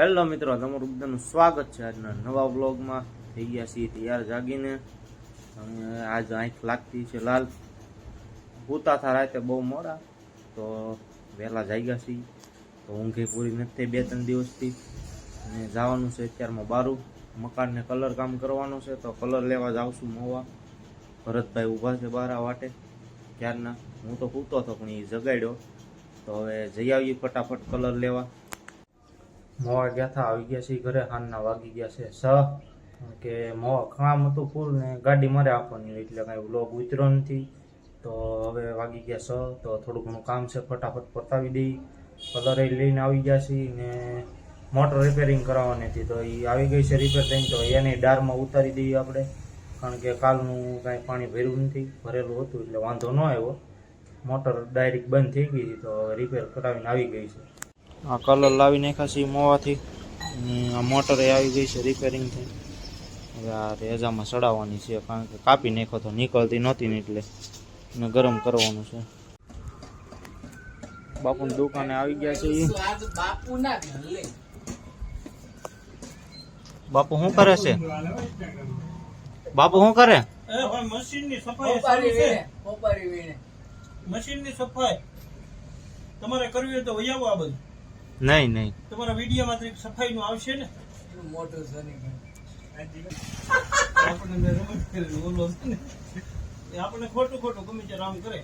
Hello મિત્રો, તમારું બધાનું સ્વાગત છે આજના નવા બ્લોગમાં થઈ ગયા છીએ તૈયાર જાગીને. અને આજ આંખ લાગતી છે લાલ. પૂતા થા રાતે બહુ મોડા, તો વહેલા જાગ્યા છીએ. તો ઊંઘે પૂરી નથી બે ત્રણ દિવસથી. અને જવાનું છે અત્યારમાં બારું. મકાનને કલર કામ કરવાનું છે, તો કલર લેવા છું મોવા. ભરતભાઈ ઊભા છે બારા વાટે, ક્યારના. હું તો પૂતો હતો, પણ એ જગાડ્યો. તો હવે જઈ આવીએ ફટાફટ કલર લેવા. મોવા ગયા હતા આવી ગયા છે ઘરે હાનના વાગી ગયા છે. સ, કે મોવા કામ હતું ફૂલ ને ગાડી મારે આપવાની એટલે કાંઈ લોગ ઉતરો નથી. તો હવે વાગી ગયા સ, તો થોડું ઘણું કામ છે, ફટાફટ પતાવી દઈ. પદારે લઈને આવી ગયા છીએ ને મોટર રિપેરિંગ કરાવવાની હતી, તો એ આવી ગઈ છે રિપેર થઈને, તો એની ડારમાં ઉતારી દઈએ આપણે. કારણ કે કાલનું કાંઈ પાણી ભર્યું નથી, ભરેલું હતું એટલે વાંધો ન આવ્યો. મોટર ડાયરેક્ટ બંધ થઈ ગઈ હતી, તો રિપેર કરાવીને આવી ગઈ છે. આ કલર લાવી નાખ્યા છે મોવાથી. આ મોટરે આવી ગઈ છે રિપેરિંગ થઈ. હવે આ રેજામાં ચડાવવાની છે કારણ કે કાપી નાખો તો નીકળતી નહોતી ને એટલે એને ગરમ કરવાનું છે. બાપુની દુકાને આવી ગયા છે. બાપુ શું કરે છે? બાપુ શું કરે? મશીનની સફાઈ. તમારે કરવી હોય તો વૈયાવો આ બધું. નહીં નહીં. તમારા વિડીયોમાં સફાઈ નું આવશે ને? રમત છે ને. આપણને ખોટું ખોટું ગમે ત્યારે આમ કરે.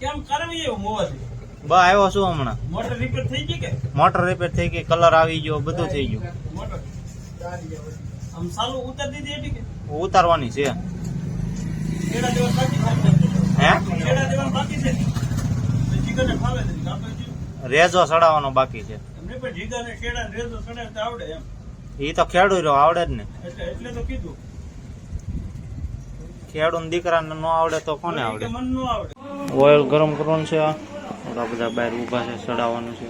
કેમ કરવી એવું મોવાથી બા આવ્યો છું હમણાં. મોટર રિપેર થઈ ગઈ કે? મોટર રિપેર થઈ ગઈ કલર આવી ગયો બધું થઈ ગયું. મોટર. આમ સાલું ઉતારી દીધી હતી કે? ઉતારવાની છે. છે હે છેડા દેવા બાકી છે જીગાને ફાવે છે આપણે જે- રેજો ચડાવવાનો બાકી છે. એમને પણ જીગાને છેડા ને રેજો સડાવતા આવડે એમ. એ તો ખેડૂ રહ્યો આવડે જ ને. એટલે તો કીધું. ખેડૂત દીકરાને ન આવડે તો કોને આવડે? કે મન નો આવડે. ઓઇલ ગરમ કરવાનું છે આ. બધા બહાર ઊભા છે ચડાવવાનું છે.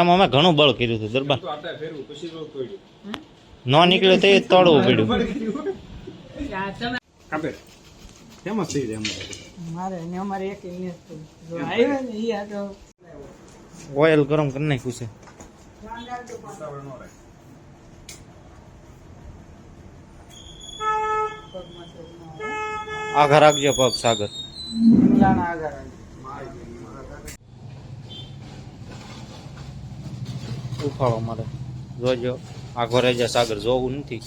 એમ અમે ઘણું બળ કર્યું હતું દરબાર. ન નીકળે તો એ તળવું પડ્યું મારે ને અમારે એક ને ને ઈ આ ઓઇલ ગરમ કરી નાખ્યું છે. આઘા રાખજો પગ સાગર. ઉફાળો મારે. જોજો. આઘો રહેજે સાગર જોવું નથી.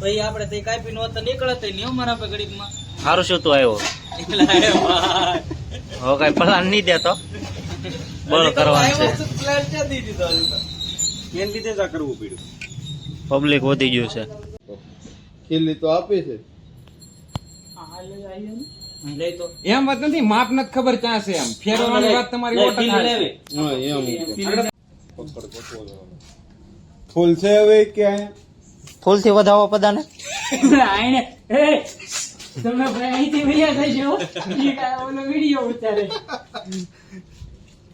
ભાઈ આપણે તે કાપી નો તો નીકળે તો નહીં અમારા આપે ઘડીકમાં સારું શું તું આવ્યો. હવે કઈ પ્લાન નહીં દેતો. બળ કરવાનું છે. આવ્યો તો દીધો ક્યાં લીધે દીધો કરવું પડ્યું પબ્લિક વધી ગયું છે. ખીલી તો આપી છે. આ લઈ આવ્યો ને. લઈ તો એમ વાત નથી માપ નથી ખબર ક્યાં છે એમ. ફેરવવાની વાત તમારી ફૂલ છે. હવે ક્યાં ફૂલથી વધાવો પદાને. આઈને એ તમે અહીંથી ભૈયા થઈ ઓલો વીડિયો ઉતારે.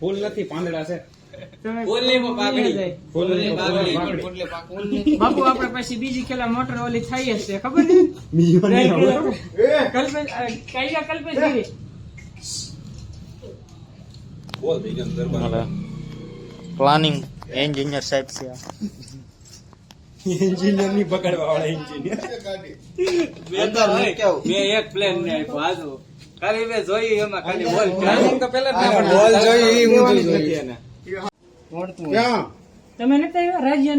ફૂલ નથી પાંદડા છે. બાપુ આપડે પછી બીજી ખેલા મોટર ઓલી થઈ હશે ખબર ને કલ્પેશ પ્લાનિંગ એન્જિનિયર સાહેબ છે. એન્જિનિયરની પકડવા વાળા એન્જિનિયર. મેં એક પ્લેન ને આપ્યો, આ ખાલી મેં જોઈ એમાં ખાલી બોલ. પ્લાનિંગ તો પેલા. બોલ જોઈએ, ઈ ઊંધું તમે નથી આવ્યા?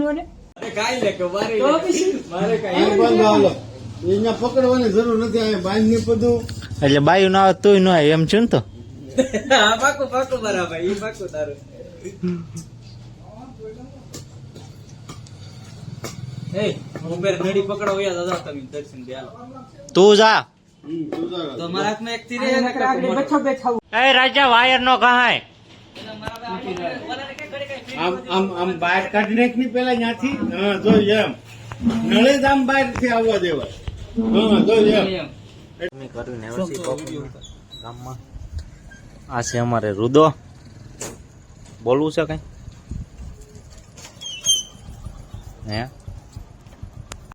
પકડવાની જરૂર નથી અહીંયા બાંધ ને બધું. એટલે બાયું ના આવે તોય ન આવે એમ છું ને તો? પાકું પાકું બરાબર ઈ પાકું તારું. એ ઉભેર નડી પકડો વયા દાદા તમે દર્શન દે હાલો. તું જા. તો મારા હાથમાં એક તીર છે ને નકર આગળ એ રાજા વાયર નો કહાય આમ આમ બહાર કાઢી નાખની પેલા ત્યાંથી હા જો એમ. નળે જ બહારથી આવવા દેવા. હા જો એમ. ગામમાં. આ છે અમારે રુદો. બોલવું છે કઈ? હે?